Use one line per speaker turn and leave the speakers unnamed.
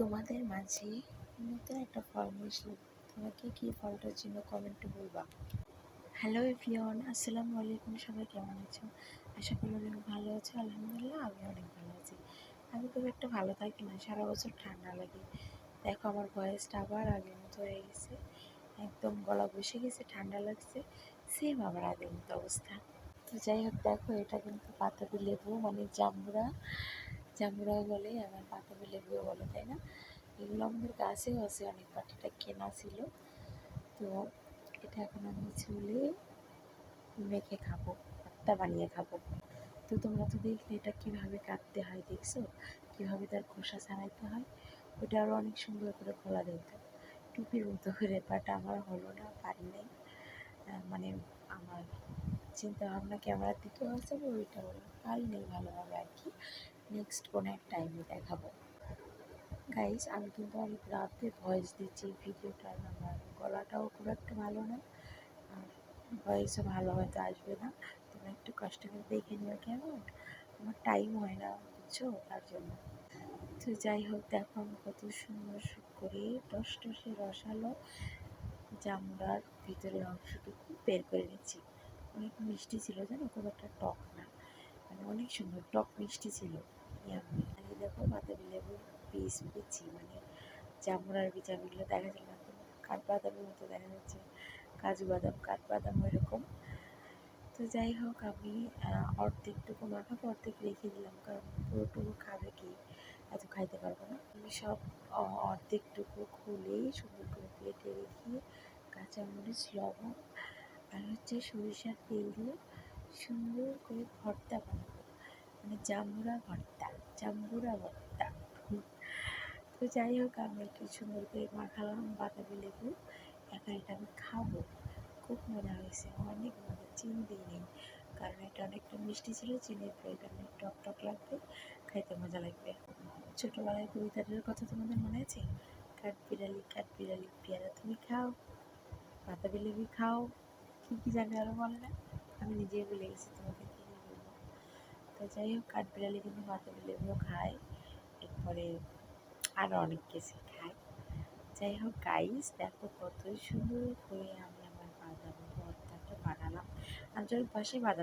তোমাদের মাঝে নতুন একটা নিয়ে তোমাকে কি ফলটার জন্য কমেন্টে বলবা? হ্যালো এভরিওয়ান আসসালামু আলাইকুম, সবাই কেমন আছো? আশা করি অনেক ভালো আছো, আলহামদুলিল্লাহ আমি অনেক ভালো আছি। আমি খুব একটা ভালো থাকি না, সারা বছর ঠান্ডা লাগে। দেখো আমার ভয়েসটা আবার আগের মতো হয়ে গেছে। একদম গলা বসে গেছে, ঠান্ডা লাগছে। সেম আবার আগের মতো অবস্থা। তো যাই হোক, দেখো এটা কিন্তু পাতাবি লেবু মানে জাম্বুরা জাম্বুরা বলে আমার পাতাবি লেবুও বলে, তাই না? এগুলো আমাদের গাছেও আছে, অনেক পাটিটা কেনা ছিল। তো এটা এখন আমি চুলে মেখে খাব ভর্তা বানিয়ে খাব। তো তোমরা তো দেখলে এটা কীভাবে কাটতে হয়, দেখছ? কীভাবে তার খোসা ছাড়াইতে হয়? ওটা আরও অনেক সুন্দর করে খোলা দিত টুপির মতো করে বাট আমার হলো না, পারি নাই। মানে আমার চিন্তা ভাবনা ক্যামেরার দিকেও আছে ওইটা হলো পারি নেই ভালোভাবে আর কি। নেক্সট কোনো এক টাইমে দেখাবো। গাইস আমি কিন্তু অনেক রাতে ভয়েস দিচ্ছি ভিডিওটার আমার গলাটাও খুব একটা ভালো না। আর ভয়েসও ভালো হয়তো আসবে না। তোমরা একটু কষ্ট করে দেখে নিও কেমন? আমার টাইম হয় না, বুঝছ? তার জন্য। তো যাই হোক, দেখো আমি কত সুন্দর করে। টস টসে রসালো জামড়ার ভিতরের অংশটুকু বের করে নিচ্ছি। অনেক মিষ্টি ছিল জানো? খুব একটা টক না। মানে অনেক সুন্দর, টক মিষ্টি ছিল। ইয়াম্মি আর দেখো বাতাবি লেবুর পিস পেয়েছি মানে জামুরার বিচারগুলো দেখা যায় না কাঠবাদামের মতো দেখা যাচ্ছে, কাজু বাদাম কাঠবাদাম ওইরকম। তো যাই হোক, আমি অর্ধেকটুকু মাখাবো, অর্ধেক রেখে দিলাম, কারণ পুরোটুকু খাবে কি, এত খাইতে পারব না। আমি সব অর্ধেকটুকু খুলেই সুন্দর করে প্লেটে রেখে কাঁচামরিচ, লবণ আর হচ্ছে সরিষার তেল দিয়ে সুন্দর করে ভর্তা জাম্বুরা ভর্তা জাম্বুরা ভর্তা তো যাই হোক, আমি একটু সুন্দর করে মাখালাম বাতাবি লেবু। একা এটা আমি খাব। খুব মজা হয়েছে। অনেক মজা। চিনি দিই কারণ এটা অনেকটা মিষ্টি ছিল, চিনির প্রয়োজন টক টক লাগবে খাইতে মজা লাগবে। ছোটোবেলায় কবিতাটার কথা তোমাদের মনে আছে? কাঠ বিড়ালি কাঠ বিড়ালি পেয়ারা তুমি খাও বাতাবি লেবু খাও। কী কী জানি আরও বলে না। আমি নিজেই ভুলে গেছি তোমাকে। যাই হোক কাঠবিড়ালি কিন্তু বাতাবি লেবুও খায় এরপরে আরও অনেক কিছু খায় যাই হোক গাইস দেখো কত সুন্দর করে আমি আমার বাদাম ভর্তাটা বানালাম। আর যখন পাশে বাদাম